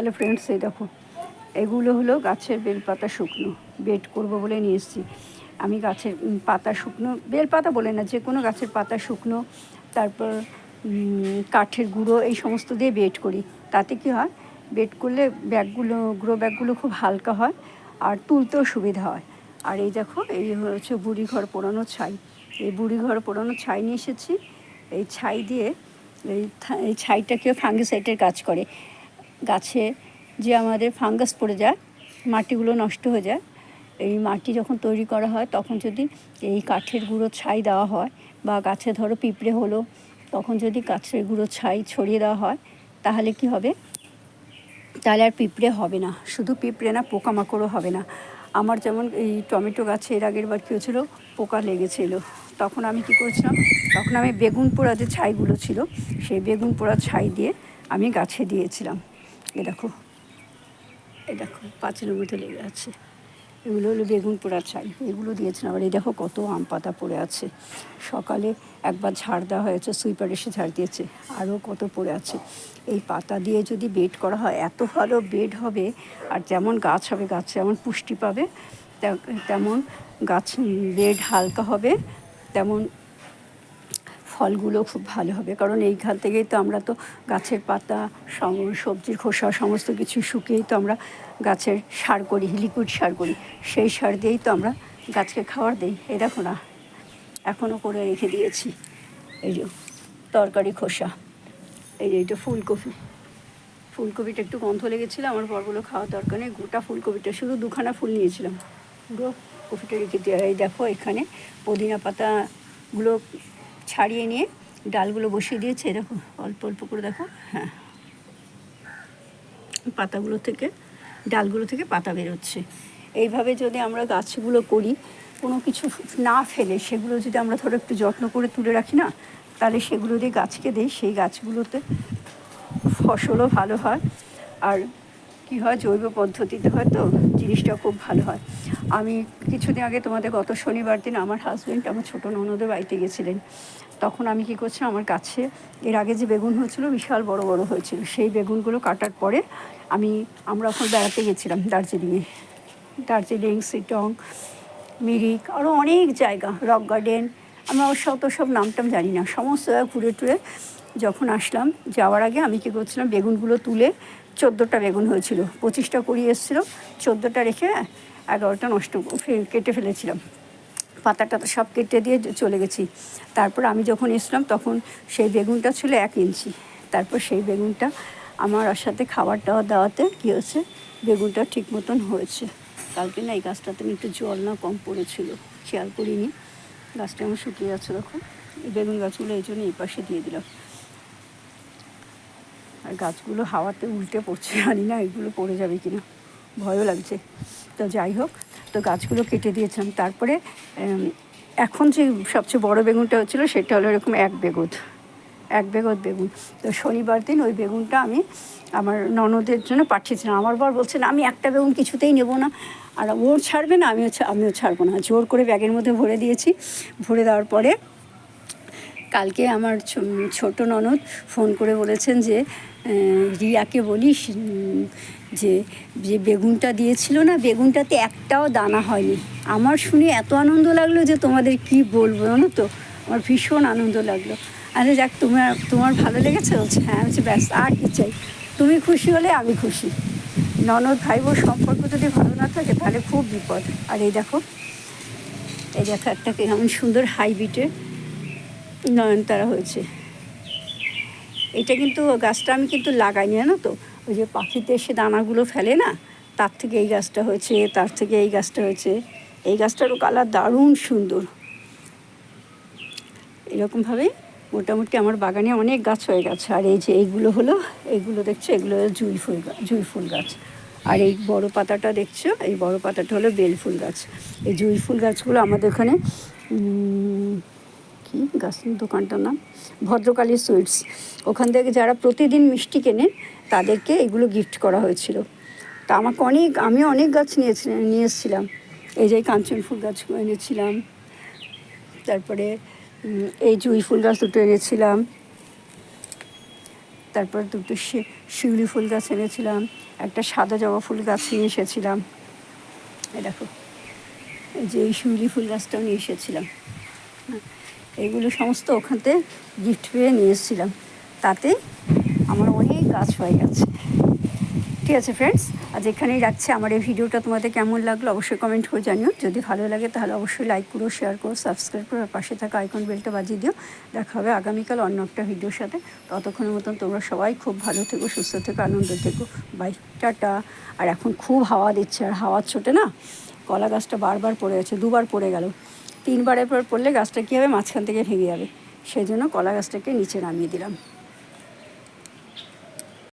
Hello friends এই দেখো, এগুলো হলো গাছের বেলপাতা শুকনো বেড করব বলে নিয়ে এসেছি। আমি গাছের পাতা শুকনো, বেলপাতা বলে না, যে কোনো গাছের পাতা শুকনো, তারপর কাঠের গুঁড়ো, এই সমস্ত দিয়ে বেড করি। তাতে কি হয় বেড করলে ব্যাগগুলো গ্রো ব্যাগগুলো খুব হালকা হয়, আর তুলতেও সুবিধা হয়। আর এই দেখো, এই হচ্ছে বুড়ি ঘর পোড়ানো ছাই। এই বুড়ি ঘর পোড়ানো ছাই নিয়ে এসেছি। এই ছাই দিয়ে, এই ছাইটাকেও ফাঙ্গিসাইটের কাজ করে। গাছে যে আমাদের ফাঙ্গাস পড়ে যায়, মাটিগুলো নষ্ট হয়ে যায়, এই মাটি যখন তৈরি করা হয়, তখন যদি এই কাঠের গুঁড়ো ছাই দেওয়া হয় বা গাছে ধরো পিঁপড়ে হলো, তখন যদি গাছের গুঁড়ো ছাই ছড়িয়ে দেওয়া হয়, তাহলে কি হবে? তাহলে আর পিঁপড়ে হবে না, শুধু পিঁপড়ে না, পোকামাকড়ও হবে না। আমার যেমন এই টমেটো গাছে এর আগের বার কী হয়েছিল? পোকা লেগেছিল। তখন আমি কি করেছিলাম? তখন আমি বেগুন পোড়া যে ছাইগুলো ছিল, সেই বেগুন পোড়া ছাই দিয়ে আমি গাছে দিয়েছিলাম। এ দেখো এ দেখো, পাঁচের মধ্যে লেগে আছে। এগুলো হলো বেগুন পোড়া ছাই, এগুলো দিয়েছেন। আবার এই দেখো কত আম পাতা পড়ে আছে। সকালে একবার ঝাড় দেওয়া হয়েছে, সুইপার এসে ঝাড় দিয়েছে আরও কত পড়ে আছে। এই পাতা দিয়ে যদি বেড করা হয়, এত ভালো বেড হবে, আর যেমন গাছ হবে, গাছ যেমন পুষ্টি পাবে তেমন গাছ বেড হালকা হবে, তেমন ফলগুলো খুব ভালো হবে। কারণ এইখান থেকেই তো আমরা তো গাছের পাতা সবজির খোসা, সমস্ত কিছু শুকিয়েই তো আমরা গাছের সার করি লিকুইড সার করি। সেই সার দিয়েই তো আমরা গাছকে খাবার দিই। এই দেখো না এখনও করে রেখে দিয়েছি। এই যে তরকারি খোসা, এই যে এটা ফুলকপি। ফুলকপিটা একটু গন্ধ লেগেছিল, আমার বরগুলো খাওয়া দরকার নেই। গোটা ফুলকপিটা, শুধু দুখানা ফুল নিয়েছিলাম। পুরো কপিটা রেখে দিয়ে, এই দেখো এখানে পুদিনা পাতাগুলো ছাড়িয়ে নিয়ে ডালগুলো বসিয়ে দিয়েছে দেখো, অল্প অল্প করে দেখো হ্যাঁ। পাতাগুলো থেকে, ডালগুলো থেকে পাতা বেরোচ্ছে। এইভাবে যদি আমরা গাছগুলো করি, কোনো কিছু না ফেলে, সেগুলো যদি আমরা ধরো একটু যত্ন করে তুলে রাখি না, তাহলে সেগুলো দিয়ে গাছকে দিই, সেই গাছগুলোতে ফসলও ভালো হয়। আর কি হয়, জৈব পদ্ধতিতে হয় তো জিনিসটা খুব ভালো হয়। আমি কিছুদিন আগে তোমাদের গত শনিবার দিন আমার হাজব্যান্ড আমার ছোটো ননদের বাড়িতে গেছিলেন। তখন আমি কি করছিলাম আমার কাছে, এর আগে যে বেগুন হয়েছিল বিশাল বড় বড় হয়েছিল, সেই বেগুনগুলো কাটার পরে আমি, আমরা ওখানে বেড়াতে গেছিলাম দার্জিলিংয়ে। দার্জিলিং সিটং মিরিক আরও অনেক জায়গা রক গার্ডেন আমরা ওর সব তো সব নামটাম জানি না। সমস্ত ঘুরে টুরে যখন আসলাম, যাওয়ার আগে আমি কী করছিলাম, বেগুনগুলো তুলে চোদ্দোটা বেগুন হয়েছিল, পঁচিশটা কুড়ি এসেছিল, চোদ্দোটা রেখে এগারোটা নষ্ট কেটে ফেলেছিলাম। পাতাটা তো সব কেটে দিয়ে চলে গেছি। তারপর আমি যখন এসলাম তখন সেই বেগুনটা ছিল এক ইঞ্চি। তারপর সেই বেগুনটা আমার ওর সাথে খাবার দাওয়া দেওয়াতে কী হয়েছে? বেগুনটা ঠিক মতন হয়েছে। কালকে না এই গাছটাতে একটু জল না কম পড়েছিল, খেয়াল করিনি। গাছটা আমার শুকিয়ে যাচ্ছে দেখো। এই বেগুন গাছগুলো এই জন্য এই পাশে দিয়ে দিলাম। আর গাছগুলো হাওয়াতে উল্টে পড়ছে, জানি না এগুলো পড়ে যাবে কিনা। ভয়ও লাগছে। তো যাই হোক, তো গাছগুলো কেটে দিয়েছিলাম। তারপরে এখন যে সবচেয়ে বড় বেগুনটা হচ্ছিল সেটা হলো এরকম এক বেগুন এক বেগত বেগুন। তো শনিবার দিন ওই বেগুনটা আমি আমার ননদের জন্য পাঠিয়েছিলাম। আমার বর বলছেন আমি একটা বেগুন কিছুতেই নেব না। আর ওর ছাড়বে না, আমিও আমিও ছাড়বো না। জোর করে ব্যাগের মধ্যে ভরে দিয়েছি। ভরে দেওয়ার পরে কালকে আমার ছোট ননদ ফোন করে বলেছেন যে রিয়াকে বলিস যে যে বেগুনটা দিয়েছিল না, বেগুনটাতে একটাও দানা হয়নি। আমার শুনে এত আনন্দ লাগল যে তোমাদের কি বলব জানো তো? আমার ভীষণ আনন্দ লাগল। আরে যাক, তোমার তোমার ভালো লেগেছে? বলছে হ্যাঁ বলছি, ব্যাস, আর কি চাই। তুমি খুশি হলে আমি খুশি। ননদ ভাই বোন সম্পর্ক যদি ভালো না থাকে, তাহলে খুব বিপদ। আর এই দেখো এই দেখো একটা কেমন সুন্দর হাইব্রিডের নয়নতারা হয়েছে। এটা কিন্তু গাছটা আমি কিন্তু লাগাইনি, জানো তো? ওই যে পাখিতে এসে দানাগুলো ফেলে না, তার থেকে এই গাছটা হয়েছে, তার থেকে এই গাছটা হয়েছে। এই গাছটারও কালার দারুণ সুন্দর। এরকমভাবে মোটামুটি আমার বাগানে অনেক গাছ হয়ে গেছে। আর এই যে এইগুলো হলো, এইগুলো দেখছ, এগুলো জুই ফুল জুই ফুল গাছ। আর এই বড় পাতাটা দেখছ, এই বড় পাতাটা হলো বেল ফুল গাছ। এই জুই ফুল গাছগুলো আমাদের ওখানে কি গাছের দোকানটার নাম ভদ্রকালী সুইটস। ওখান থেকে যারা প্রতিদিন মিষ্টি কেনেন তাদেরকে এগুলো গিফট করা হয়েছিল। তা আমাকে অনেক আমিও অনেক গাছ নিয়েছি নিয়ে এসেছিলাম। এই যে কাঞ্চন ফুল গাছ এনেছিলাম। তারপরে এই জুই ফুল গাছ দুটো এনেছিলাম। তারপর দুটো শিউলি ফুল গাছ এনেছিলাম। একটা সাদা জবা ফুল গাছ নিয়ে এসেছিলাম। এই দেখো যে এই শিউলি ফুল গাছটাও নিয়ে এসেছিলাম। হ্যাঁ, এগুলো সমস্ত ওখানতে গিফট পেয়ে নিয়ে এসেছিলাম। তাতে আমার অনেক গাছ হয়ে গেছে। ঠিক আছে ফ্রেন্ডস আজ এখানেই রাখছি। আমার এই ভিডিওটা তোমাদের কেমন লাগল অবশ্যই কমেন্ট করে জানিও। যদি ভালো লাগে তাহলে অবশ্যই লাইক করো শেয়ার করো সাবস্ক্রাইব করো, আর পাশে থাকা আইকন বেলটা বাজিয়ে দিও। দেখা হবে আগামীকাল অন্য একটা ভিডিওর সাথে। ততক্ষণের মতন তোমরা সবাই খুব ভালো থেকো, সুস্থ থেকো, আনন্দ থেকো। By tata. আর এখন খুব হাওয়া দিচ্ছে, আর হাওয়ার ছোটে না? কলা গাছটা বারবার পড়ে গেছে দুবার পড়ে গেল। তিনবারের পর পড়লে গাছটা কী হবে মাঝখান থেকে ভেঙে যাবে? সেই জন্য কলা গাছটাকে নিচে নামিয়ে দিলাম।